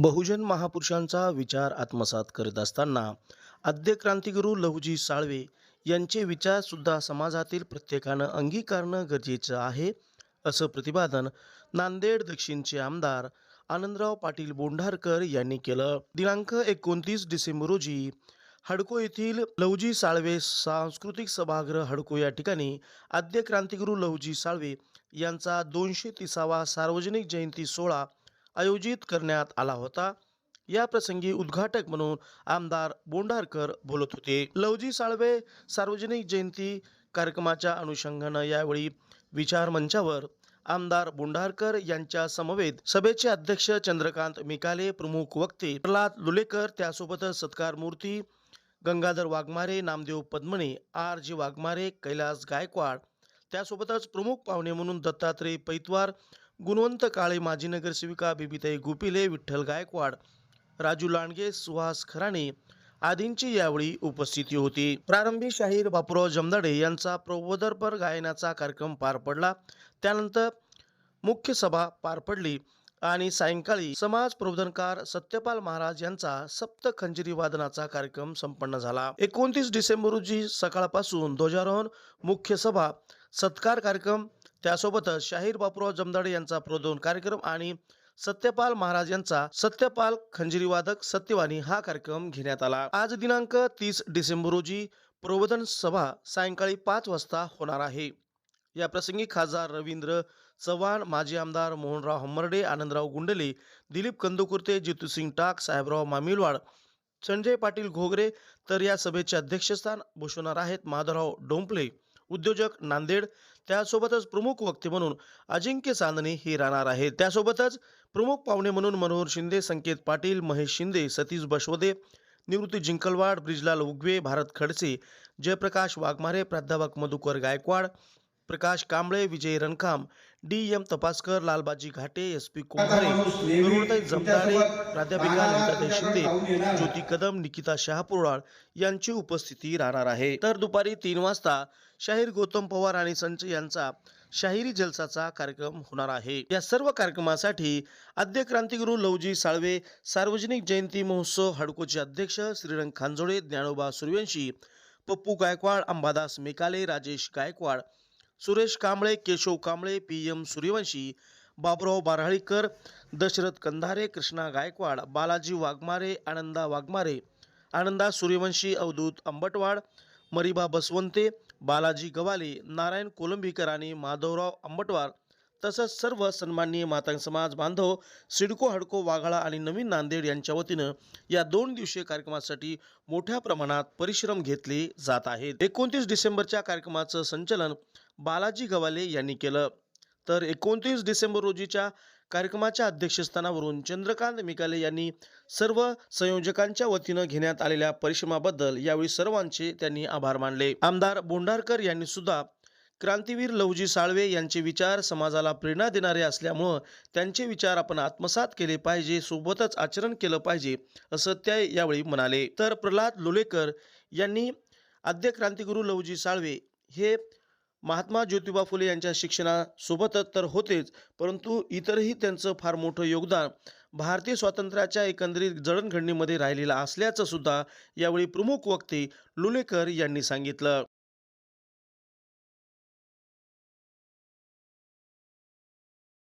बहुजन महापुरुषांचा विचार आत्मसात करीत असताना आद्य क्रांतिगुरू लहुजी साळवे यांचे विचारसुद्धा समाजातील प्रत्येकानं अंगीकारणं गरजेचं आहे असं प्रतिपादन नांदेड दक्षिणचे आमदार आनंदराव पाटील बोंढारकर यांनी केलं. दिनांक एकोणतीस डिसेंबर रोजी हडको येथील लहुजी साळवे सांस्कृतिक सभागृह हडको या ठिकाणी आद्य क्रांतिगुरू लहुजी साळवे यांचा दोनशे तिसावा सार्वजनिक जयंती सोहळा आयोजित करण्यात आला होता. या प्रसंगी उद्घाटक म्हणून आमदार बोंडारकर बोलत होते. लवजी साळवे सार्वजनिक जयंती कार्यक्रमाच्या अनुषंगानं यावेळी विचार मंचावर आमदार बोंडारकर यांच्या समवेत सभेचे अध्यक्ष चंद्रकांत मिकाले प्रमुख वक्ते प्रल्हाद लुलेकर त्यासोबतच सत्कार मूर्ती गंगाधर वाघमारे नामदेव पद्मणे आर जी वाघमारे कैलास गायकवाड त्यासोबतच प्रमुख पाहुणे म्हणून दत्तात्रय पैतवार गुणवंत काळे माजी नगरसेविका बिबिताई गुपिले विठ्ठल गायकवाड राजू लांडगे सुहास खराणे आदींची यावेळी उपस्थिती होती. प्रारंभी शाहीर बापूराव जमदाडे यांचा प्रबोधरपर गायनाचा कार्यक्रम पार पडला. त्यानंतर मुख्य सभा पार पडली आणि सायंकाळी समाज प्रबोधनकार सत्यपाल महाराज यांचा सप्त खंजिरी वादनाचा कार्यक्रम संपन्न झाला. एकोणतीस डिसेंबर रोजी सकाळपासून ध्वजारोहण मुख्य सभा सत्कार कार्यक्रम त्यासोबतच शाहीर बापूराव जमदाडे यांचा प्रबोधन कार्यक्रम आणि सत्यपाल महाराज यांचा सत्यपाल खंजिरीवादक सत्यवाणी हा कार्यक्रम घेण्यात आला. आज दिनांक तीस डिसेंबर रोजी प्रबोधन सभा सायंकाळी पाच वाजता होणार आहे. या प्रसंगी खासदार रवींद्र चव्हाण माजी आमदार मोहनराव हंबर्डे आनंदराव गुंडले दिलीप कंदुकुर्ते जितूसिंग टाक साहेबराव मामिलवाड संजय पाटील घोगरे तर या सभेचे अध्यक्षस्थान भूषवणार आहेत माधवराव डोंपले उद्योजक नांदेड त्यासोबतच प्रमुख वक्ते म्हणून अजिंक्य चांदणे हे राहणार आहेत त्यासोबतच प्रमुख पाहुणे म्हणून मनोहर शिंदे संकेत पाटील महेश शिंदे सतीश बशवदे निवृत्ती जिंकलवाड ब्रिजलाल उगवे भारत खडसे जयप्रकाश वाघमारे प्राध्यापक Madhukar Gaikwad Prakash Kamble Vijay Rankham D M Tapaskar Lalbaji Ghate S P Kumbhare Jamdare प्राध्यापिका ललिताताई शिंदे ज्योती कदम निकिता शहापुराळ यांची उपस्थिती राहणार आहे. तर दुपारी तीन वाजता शाहीर गौतम पवार आणि संच यांचा शाहिरी जलसाचा कार्यक्रम होणार आहे. या सर्व कार्यक्रमासाठी आद्य क्रांतिगुरू लवजी साळवे सार्वजनिक जयंती महोत्सव हडकोचे अध्यक्ष श्रीरंग खांजोळे ज्ञानोबा सूर्यवंशी पप्पू गायकवाड अंबादास मेकाले राजेश गायकवाड सुरेश कांबळे केशव कांबळे पी एम सूर्यवंशी बाबुराव बाराळीकर दशरथ कंधारे कृष्णा गायकवाड बालाजी वाघमारे आनंदा वाघमारे आनंदा सूर्यवंशी अवधूत अंबटवाड मरिबा बसवंते बालाजी गवाले नारायण कोलंबीकर आणि माधवराव अंबटवार तसंच सर्व सन्माननीय मातांग समाज बांधव सिडको हडको वाघाळा आणि नवीन नांदेड यांच्या वतीनं या दोन दिवसीय कार्यक्रमासाठी मोठ्या प्रमाणात परिश्रम घेतले जात आहेत. एकोणतीस डिसेंबरच्या कार्यक्रमाचं संचलन बालाजी गवाले यांनी केलं. तर एकोणतीस डिसेंबर रोजीच्या कार्यक्रमाच्या अध्यक्षस्थानावरून चंद्रकांत मिकाले यांनी सर्व संयोजकांच्या वतीनं घेण्यात आलेल्या परिश्रमाबद्दल यावेळी सर्वांचे त्यांनी आभार मानले. आमदार बोंडारकर यांनी सुद्धा क्रांतीवीर लवजी साळवे यांचे विचार समाजाला प्रेरणा देणारे असल्यामुळं त्यांचे विचार आपण आत्मसात केले पाहिजे सोबतच आचरण केलं पाहिजे असं त्या यावेळी म्हणाले. तर प्रल्हाद लोलेकर यांनी आद्य क्रांतिगुरू लवजी साळवे हे महात्मा ज्योतिबा फुले यांच्या शिक्षणासोबतच तर होतेच परंतु इतरही त्यांचं फार मोठं योगदान भारतीय स्वातंत्र्याच्या एकंदरीत जडणघडणीमध्ये राहिलेलं असल्याचं सुद्धा यावेळी प्रमुख वक्ते लुलेकर यांनी सांगितलं.